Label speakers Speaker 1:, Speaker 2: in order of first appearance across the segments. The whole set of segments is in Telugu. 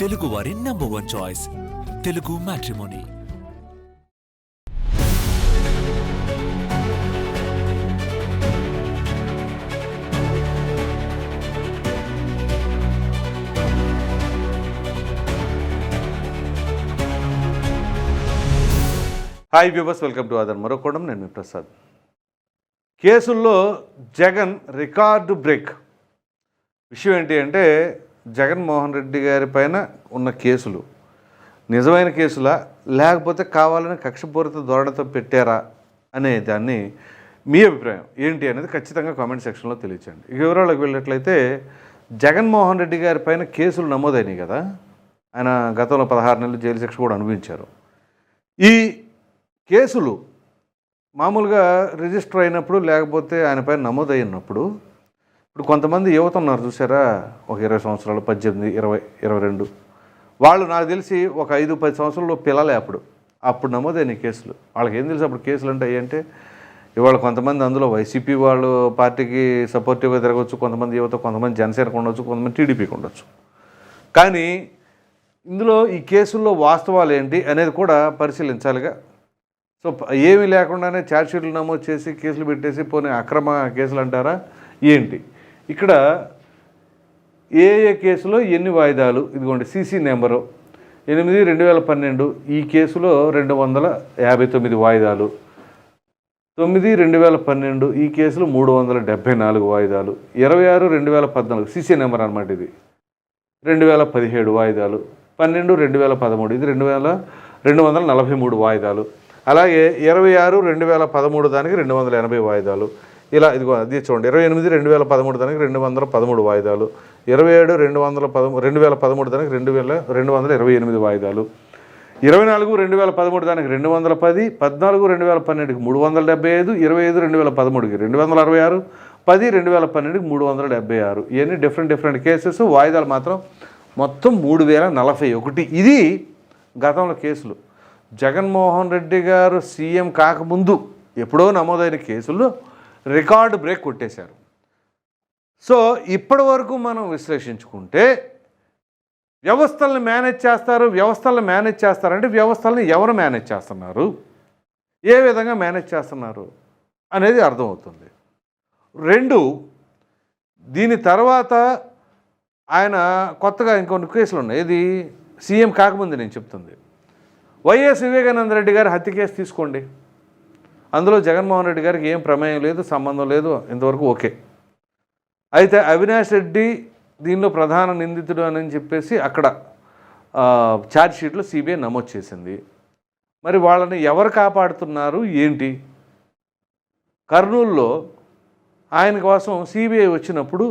Speaker 1: తెలుగు వారి number one choice Telugu matrimony
Speaker 2: hi viewers welcome to other మరొకడం నేను మీ ప్రసాద్ కేసుల్లో జగన్ రికార్డు బ్రేక్ విషయం ఏంటి అంటే జగన్మోహన్ రెడ్డి గారి పైన ఉన్న కేసులు. నిజమైన కేసులా? లేకపోతే కావాలని కక్షపూరిత ధోరణితో పెట్టారా? అనే దాన్ని మీ అభిప్రాయం ఏంటి అనేది ఖచ్చితంగా కామెంట్ సెక్షన్లో తెలియచండి ఈ వివరాలకు వెళ్ళినట్లయితే జగన్మోహన్ రెడ్డి గారి పైన కేసులు నమోదైనాయి కదా? ఆయన గతంలో పదహారు నెలలు జైలు శిక్ష కూడా అనుభవించారు. ఈ కేసులు మామూలుగా రిజిస్టర్ అయినప్పుడు లేకపోతే ఆయన పైన నమోదైనప్పుడు ఇప్పుడు కొంతమంది యువత ఉన్నారు చూసారా ఒక ఇరవై సంవత్సరాలు పద్దెనిమిది ఇరవై ఇరవై రెండు. వాళ్ళు నాకు తెలిసి ఒక ఐదు పది సంవత్సరాల్లో పిల్లలే అప్పుడు. అప్పుడు నమోదైన కేసులు. వాళ్ళకి ఏం తెలుసు అప్పుడు కేసులు అంటే ఏంటంటే ఇవాళ కొంతమంది అందులో వైసీపీ వాళ్ళు పార్టీకి సపోర్టివ్గా తిరగవచ్చు కొంతమంది యువత కొంతమంది జనసేనకు ఉండొచ్చు కొంతమంది టీడీపీకి ఉండొచ్చు. కానీ ఇందులో ఈ కేసుల్లో వాస్తవాలు ఏంటి అనేది కూడా పరిశీలించాలిగా. సో ఏమీ లేకుండానే ఛార్జ్షీట్లు నమోదు చేసి కేసులు పెట్టేసి పోనీ అక్రమ కేసులు అంటారా? ఏంటి? ఇక్కడ ఏ ఏ కేసులో ఎన్ని వాయిదాలు? ఇదిగోండి సీసీ నెంబరు. ఎనిమిది రెండు వేల పన్నెండు. ఈ కేసులో రెండు వందల యాభై తొమ్మిది వాయిదాలు. తొమ్మిది రెండు వేల పన్నెండు. ఈ కేసులో మూడు వందల డెబ్భై నాలుగు వాయిదాలు. ఇరవై ఆరు రెండు వేల పద్నాలుగు. సీసీ నెంబర్ అనమాట ఇది. రెండు వేల పదిహేడు వాయిదాలు. పన్నెండు రెండు వేల పదమూడు. ఇది రెండు వేల రెండు వందల నలభై మూడు వాయిదాలు. అలాగే ఇరవై ఆరు రెండు వేల పదమూడు దానికి రెండు వందల ఎనభై వాయిదాలు. ఇలా ఇదిగో అది చూడండి ఇరవై ఎనిమిది రెండు వేల పదమూడు దానికి రెండు వందల పదమూడు వాయిదాలు. ఇరవై ఏడు రెండు వందల పదమూడు రెండు వేల పదమూడు దానికి రెండు వేల రెండు వందల ఇరవై ఎనిమిది వాయిదాలు. ఇరవై నాలుగు రెండు వేల పదమూడు దానికి రెండు వందల పది పద్నాలుగు రెండు వేల పన్నెండుకి మూడు వందల డెబ్బై ఐదు ఇరవై ఐదు రెండు వేల పదమూడుకి రెండు వందల అరవై ఆరు పది రెండు వేల పన్నెండుకి మూడు వందల డెబ్బై ఆరు. ఇవన్నీ డిఫరెంట్ డిఫరెంట్ కేసెస్ వాయిదాలు మాత్రం మొత్తం మూడు వేల నలభై ఒకటి. ఇది గతంలో కేసులు. జగన్మోహన్ రెడ్డి గారు సీఎం కాకముందు ఎప్పుడో నమోదైన కేసుల్లో రికార్డు బ్రేక్ కొట్టేశారు. సో ఇప్పటి వరకు మనం విశ్లేషించుకుంటే వ్యవస్థలను మేనేజ్ చేస్తారు వ్యవస్థలను మేనేజ్ చేస్తారంటే వ్యవస్థలను ఎవరు మేనేజ్ చేస్తున్నారు? ఏ విధంగా మేనేజ్ చేస్తున్నారు? అనేది అర్థమవుతుంది. రెండు దీని తర్వాత ఆయన కొత్తగా ఇంకొన్ని కేసులు ఉన్నాయి. ఇది సీఎం కాకముందు నేను చెప్తుంది. వైఎస్ వివేకానంద రెడ్డి గారి హత్య కేసు తీసుకోండి. అందులో జగన్మోహన్ రెడ్డి గారికి ఏం ప్రమేయం లేదు సంబంధం లేదు ఇంతవరకు ఓకే. అయితే అవినాష్ రెడ్డి దీనిలో ప్రధాన నిందితుడు అని చెప్పేసి అక్కడ ఛార్జ్షీట్లో సిబిఐ నమోదు చేసింది. మరి వాళ్ళని ఎవరు కాపాడుతున్నారు ఏంటి? కర్నూలులో ఆయన కోసం సిబిఐ వచ్చినప్పుడు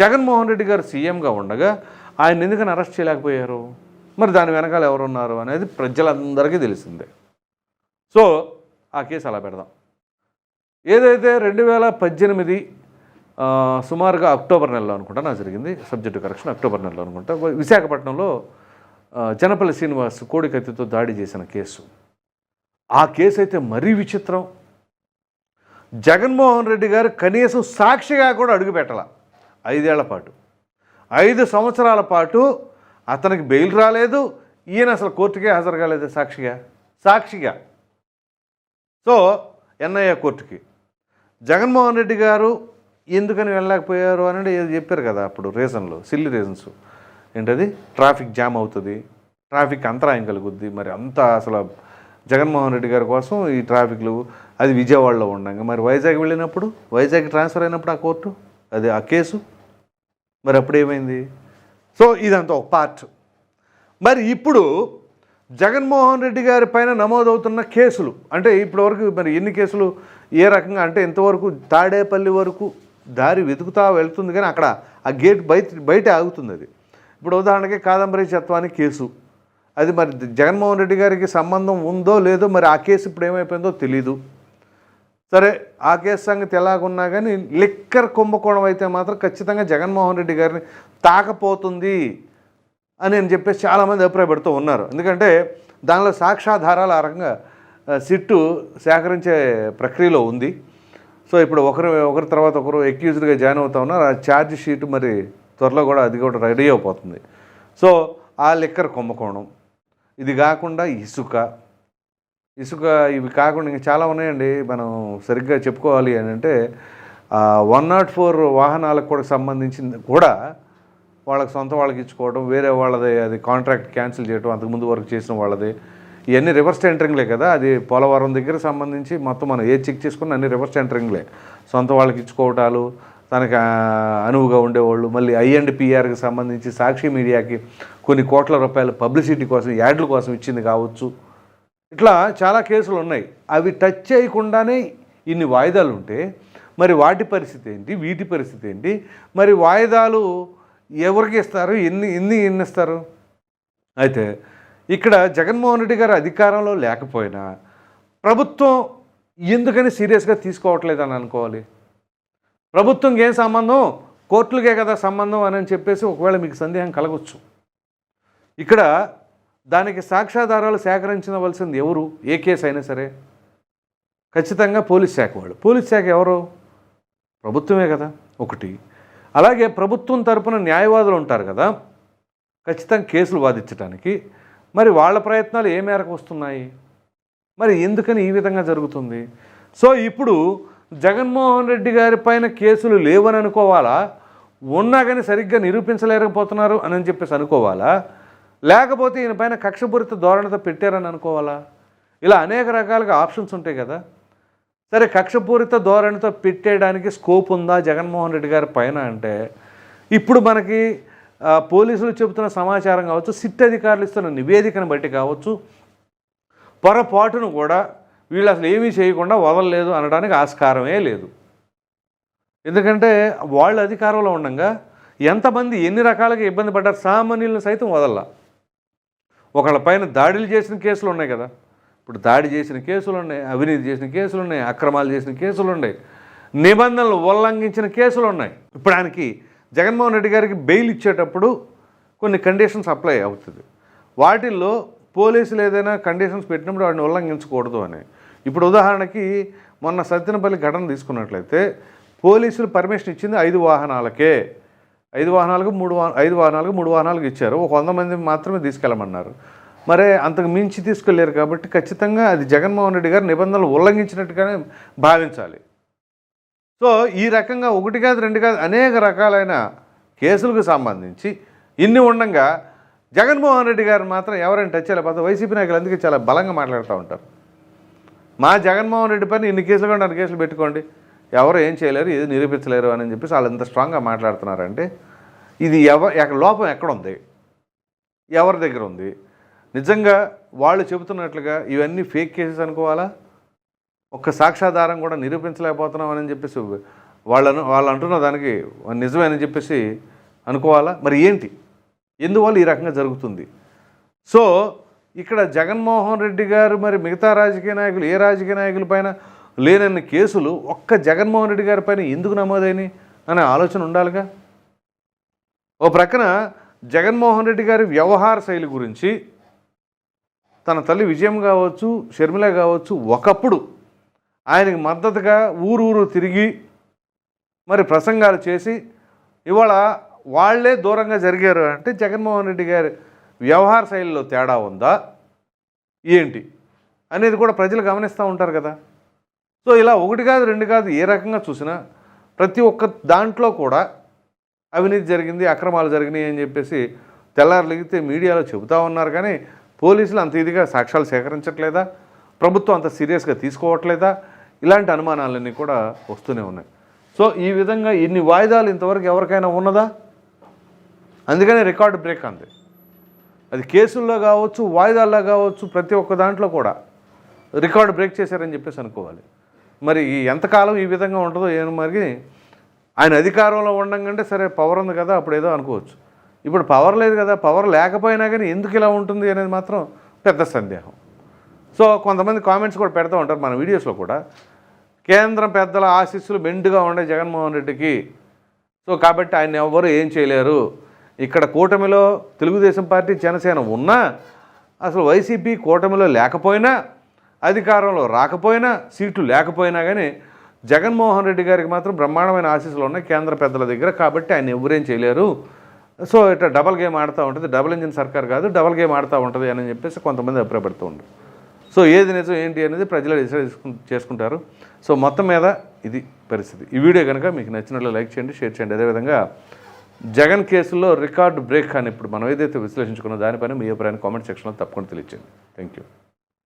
Speaker 2: జగన్మోహన్ రెడ్డి గారు సీఎంగా ఉండగా ఆయన ఎందుకని అరెస్ట్ చేయలేకపోయారు? మరి దాని వెనకాల ఎవరున్నారు అనేది ప్రజలందరికీ తెలిసిందే. సో ఆ కేసు అలా పెడదాం. ఏదైతే రెండు వేల పద్దెనిమిది సుమారుగా అక్టోబర్ నెలలో అనుకుంటా నాకు జరిగింది సబ్జెక్టు కరెక్షన్ అక్టోబర్ నెలలో అనుకుంటా విశాఖపట్నంలో జనపల్లి శ్రీనివాస్ కోడి కత్తితో దాడి చేసిన కేసు. ఆ కేసు అయితే మరీ విచిత్రం. జగన్మోహన్ రెడ్డి గారు కనీసం సాక్షిగా కూడా అడుగుపెట్టాల. ఐదేళ్ళ పాటు. ఐదు సంవత్సరాల పాటు అతనికి బెయిల్ రాలేదు ఈయన అసలు కోర్టుకే హాజరు కాలేదు సాక్షిగా? సాక్షిగా. సో ఎన్ఐఏ కోర్టుకి. జగన్మోహన్ రెడ్డి గారు ఎందుకని వెళ్ళలేకపోయారు అని చెప్పారు కదా అప్పుడు రీజన్లు సిల్లి రీజన్స్. ఏంటది? ట్రాఫిక్ జామ్ అవుతుంది ట్రాఫిక్ అంతరాయం కలుగుద్ది. మరి అంత అసలు జగన్మోహన్ రెడ్డి గారి కోసం ఈ ట్రాఫిక్లు అది విజయవాడలో ఉండంగా. మరి వైజాగ్ వెళ్ళినప్పుడు వైజాగ్ ట్రాన్స్ఫర్ అయినప్పుడు ఆ కోర్టు అది ఆ కేసు. మరి అప్పుడు ఏమైంది? సో ఇదంతా ఒక పార్ట్. మరి ఇప్పుడు జగన్మోహన్ రెడ్డి గారి పైన నమోదవుతున్న కేసులు అంటే ఇప్పటివరకు మరి ఎన్ని కేసులు ఏ రకంగా అంటే ఇంతవరకు తాడేపల్లి వరకు దారి వెతుకుతా వెళ్తుంది కానీ అక్కడ ఆ గేట్ బయట బయట ఆగుతుంది అది. ఇప్పుడు ఉదాహరణకి కాదంబరి చత్వాని కేసు. అది మరి జగన్మోహన్ రెడ్డి గారికి సంబంధం ఉందో లేదో మరి ఆ కేసు ఇప్పుడు ఏమైపోయిందో తెలీదు. సరే ఆ కేసు సంగతి ఎలాగున్నా కానీ లిక్కర్ కుంభకోణం అయితే మాత్రం ఖచ్చితంగా జగన్మోహన్ రెడ్డి గారిని తాకపోతుంది. అని అని చెప్పేసి చాలామంది అభిప్రాయపడుతూ ఉన్నారు. ఎందుకంటే దానిలో సాక్ష్యాధారాలు ఆ రకంగా సిట్టు సేకరించే ప్రక్రియలో ఉంది. సో ఇప్పుడు ఒకరు ఒకరి తర్వాత ఒకరు ఎక్యూజ్డ్గా జాయిన్ అవుతా ఉన్నారు. ఆ ఛార్జ్ షీట్ మరి త్వరలో కూడా అది కూడా రెడీ అయిపోతుంది. సో ఆ లిక్కర్ కుంభకోణం. ఇది కాకుండా ఇసుక. ఇసుక ఇవి కాకుండా ఇంకా చాలా ఉన్నాయండి. మనం సరిగ్గా చెప్పుకోవాలి అని అంటే వన్ నాట్ ఫోర్ వాహనాలకు కూడా సంబంధించింది కూడా వాళ్ళకి సొంత వాళ్ళకి ఇచ్చుకోవడం వేరే వాళ్ళది అది కాంట్రాక్ట్ క్యాన్సిల్ చేయడం అంతకుముందు వర్క్ చేసిన వాళ్ళది. ఇవన్నీ రివర్స్ టెండరింగ్లే కదా అది పోలవరం దగ్గర సంబంధించి మొత్తం మనం ఏ చెక్ చేసుకున్న అన్ని రివర్స్ టెండరింగ్లే సొంత వాళ్ళకి ఇచ్చుకోవటాలు తనకి అనువుగా ఉండేవాళ్ళు మళ్ళీ ఐ అండ్ పిఆర్కి సంబంధించి సాక్షి మీడియాకి కొన్ని కోట్ల రూపాయలు పబ్లిసిటీ కోసం యాడ్ల కోసం ఇచ్చింది కావచ్చు. ఇట్లా చాలా కేసులు ఉన్నాయి. అవి టచ్ చేయకుండానే ఇన్ని వాయిదాలు ఉంటే మరి వాటి పరిస్థితి ఏంటి వీటి పరిస్థితి ఏంటి? మరి వాయిదాలు ఎవరికి ఇస్తారు? ఎన్ని ఎన్ని ఎన్ని ఇస్తారు? అయితే ఇక్కడ జగన్మోహన్ రెడ్డి గారు అధికారంలో లేకపోయినా ప్రభుత్వం ఎందుకని సీరియస్గా తీసుకోవట్లేదని అనుకోవాలి. ప్రభుత్వంకి ఏం సంబంధం? కోర్టులకే కదా సంబంధం అని చెప్పేసి ఒకవేళ మీకు సందేహం కలగవచ్చు ఇక్కడ దానికి సాక్ష్యాధారాలు సేకరించవలసింది ఎవరు? ఏ కేసు అయినా సరే. ఖచ్చితంగా పోలీస్ శాఖ వాళ్ళు. పోలీస్ శాఖ ఎవరు? ప్రభుత్వమే కదా ఒకటి. అలాగే ప్రభుత్వం తరపున న్యాయవాదులు ఉంటారు కదా ఖచ్చితంగా కేసులు వాదించడానికి మరి వాళ్ళ ప్రయత్నాలు ఏ మేరకు వస్తున్నాయి? మరి ఎందుకని ఈ విధంగా జరుగుతుంది? సో ఇప్పుడు జగన్మోహన్ రెడ్డి గారి పైన కేసులు లేవని అనుకోవాలా? ఉన్నా కానీ సరిగ్గా నిరూపించలేకపోతున్నారు అని చెప్పేసి అనుకోవాలా? లేకపోతే ఈయన పైన కక్షపూరిత ధోరణితో పెట్టారని అనుకోవాలా? ఇలా అనేక రకాలుగా ఆప్షన్స్ ఉంటాయి కదా. సరే కక్షపూరిత ధోరణితో పెట్టేయడానికి స్కోప్ ఉందా? జగన్మోహన్ రెడ్డి గారి పైన అంటే ఇప్పుడు మనకి పోలీసులు చెబుతున్న సమాచారం కావచ్చు సిట్ అధికారులు ఇస్తున్న నివేదికను బట్టి కావచ్చు పొరపాటును కూడా వీళ్ళు అసలు ఏమీ చేయకుండా వదలలేదు అనడానికి ఆస్కారమే లేదు. ఎందుకంటే వాళ్ళు అధికారంలో ఉండగా ఎంతమంది ఎన్ని రకాలుగా ఇబ్బంది పడ్డారు సామాన్యులను సైతం వదల ఒకళ్ళ పైన దాడులు చేసిన కేసులు ఉన్నాయి కదా. ఇప్పుడు దాడి చేసిన కేసులు ఉన్నాయి అవినీతి చేసిన కేసులు ఉన్నాయి అక్రమాలు చేసిన కేసులు ఉన్నాయి నిబంధనలు ఉల్లంఘించిన కేసులు ఉన్నాయి ఇప్పుడు ఆయనకి జగన్మోహన్ రెడ్డి గారికి బెయిల్ ఇచ్చేటప్పుడు కొన్ని కండిషన్స్ అప్లై అవుతుంది. వాటిల్లో పోలీసులు ఏదైనా కండిషన్స్ పెట్టినప్పుడు వాడిని ఉల్లంఘించకూడదు అని. ఇప్పుడు ఉదాహరణకి మొన్న సత్యనపల్లి ఘటన తీసుకున్నట్లయితే పోలీసులు పర్మిషన్ ఇచ్చింది ఐదు వాహనాలకే. ఐదు వాహనాలకు మూడు వా ఐదు వాహనాలకు మూడు వాహనాలకు ఇచ్చారు. ఒక వంద మంది మాత్రమే తీసుకెళ్ళమన్నారు. మరి అంతకు మించి తీసుకెళ్ళారు కాబట్టి ఖచ్చితంగా అది జగన్మోహన్ రెడ్డి గారు నిబంధనలు ఉల్లంఘించినట్టుగానే భావించాలి. సో ఈ రకంగా ఒకటి కాదు రెండు కాదు అనేక రకాలైన కేసులకు సంబంధించి ఇన్ని ఉండగా జగన్మోహన్ రెడ్డి గారు మాత్రం ఎవరైనా టచ్ చేయలేకపోతే వైసీపీ నాయకులు అందుకే చాలా బలంగా మాట్లాడుతూ ఉంటారు. మా జగన్మోహన్ రెడ్డి పైన ఇన్ని కేసులు కంటే అన్ని కేసులు పెట్టుకోండి. ఎవరు ఏం చేయలేరు ఏది నిరూపించలేరు అని చెప్పేసి వాళ్ళు ఎంత స్ట్రాంగ్గా మాట్లాడుతున్నారంటే ఇది ఎవ లోపం ఎక్కడ ఉంది ఎవరి దగ్గర ఉంది? నిజంగా వాళ్ళు చెబుతున్నట్లుగా ఇవన్నీ ఫేక్ కేసెస్ అనుకోవాలా? ఒక్క సాక్ష్యాధారం కూడా నిరూపించలేకపోతున్నామని చెప్పేసి వాళ్ళను వాళ్ళు అంటున్న దానికి నిజమే అని చెప్పేసి అనుకోవాలా? మరి ఏంటి? ఎందువల్ల ఈ రకంగా జరుగుతుంది? సో ఇక్కడ జగన్మోహన్ రెడ్డి గారు మరి మిగతా రాజకీయ నాయకులు ఏ రాజకీయ నాయకుల పైన లేనన్ని కేసులు ఒక్క జగన్మోహన్ రెడ్డి గారి పైన ఎందుకు నమోదైనవి అనే ఆలోచన ఉండాలిగా? ఓ ప్రక్కన జగన్మోహన్ రెడ్డి గారి వ్యవహార శైలి గురించి తన తల్లి విజయం కావచ్చు షర్మిల కావచ్చు ఒకప్పుడు ఆయనకి మద్దతుగా ఊరు ఊరు తిరిగి మరి ప్రసంగాలు చేసి ఇవాళ వాళ్ళే దూరంగా జరిగారు అంటే జగన్మోహన్ రెడ్డి గారి వ్యవహార శైలిలో తేడా ఉందా? ఏంటి? అనేది కూడా ప్రజలు గమనిస్తూ ఉంటారు కదా. సో ఇలా ఒకటి కాదు రెండు కాదు ఏ రకంగా చూసినా ప్రతి ఒక్క దాంట్లో కూడా అవినీతి జరిగింది అక్రమాలు జరిగినాయి అని చెప్పేసి తెల్లారులిగితే మీడియాలో చెబుతూ ఉన్నారు. కానీ పోలీసులు అంత ఇదిగా సాక్ష్యాలు సేకరించట్లేదా? ప్రభుత్వం అంత సీరియస్గా తీసుకోవట్లేదా? ఇలాంటి అనుమానాలన్నీ కూడా వస్తూనే ఉన్నాయి. సో ఈ విధంగా ఇన్ని వాయిదాలు ఇంతవరకు ఎవరికైనా ఉన్నదా? అందుకనే రికార్డు బ్రేక్ అంది. అది కేసుల్లో కావచ్చు వాయిదాల్లో కావచ్చు ప్రతి ఒక్క దాంట్లో కూడా రికార్డు బ్రేక్ చేశారని చెప్పేసి అనుకోవాలి. మరి ఎంతకాలం ఈ విధంగా ఉంటుందో ఏమో మరి ఆయన అధికారంలో ఉండంగానే సరే పవర్ ఉంది కదా అప్పుడు ఏదో అనుకోవచ్చు. ఇప్పుడు పవర్ లేదు కదా పవర్ లేకపోయినా కానీ ఎందుకు ఇలా ఉంటుంది అనేది మాత్రం పెద్ద సందేహం. సో కొంతమంది కామెంట్స్ కూడా పెడతా ఉంటారు మన వీడియోస్లో కూడా. కేంద్రం పెద్దల ఆశీస్సులు మెండుగా ఉండే జగన్మోహన్ రెడ్డికి. సో కాబట్టి ఆయన ఎవ్వరు ఏం చేయలేరు. ఇక్కడ కూటమిలో తెలుగుదేశం పార్టీ జనసేన ఉన్నా అసలు వైసీపీ కూటమిలో లేకపోయినా అధికారంలో రాకపోయినా సీట్లు లేకపోయినా కానీ జగన్మోహన్ రెడ్డి గారికి మాత్రం బ్రహ్మాండమైన ఆశీస్సులు ఉన్నాయి కేంద్ర పెద్దల దగ్గర. కాబట్టి ఆయన ఎవరేం చేయలేరు. సో ఇట్లా డబల్ గేమ్ ఆడుతూ ఉంటుంది. డబుల్ ఇంజిన్ సర్కార్ కాదు డబల్ గేమ్ ఆడుతూ ఉంటుంది అని చెప్పేసి కొంతమంది అభిప్రాయపడుతూ ఉంటారు సో ఏది నిజం ఏంటి అనేది ప్రజలు డిసైడ్ చేసుకుంటారు. సో మొత్తం మీద ఇది పరిస్థితి. ఈ వీడియో కనుక మీకు నచ్చినట్లు లైక్ చేయండి షేర్ చేయండి. అదేవిధంగా జగన్ కేసులో రికార్డు బ్రేక్ అని ఇప్పుడు మనం ఏదైతే విశ్లేషించుకున్న దానిపైన మీ అభిప్రాయాన్ని కామెంట్ సెక్షన్లో తప్పకుండా తెలియచేయండి. Thank you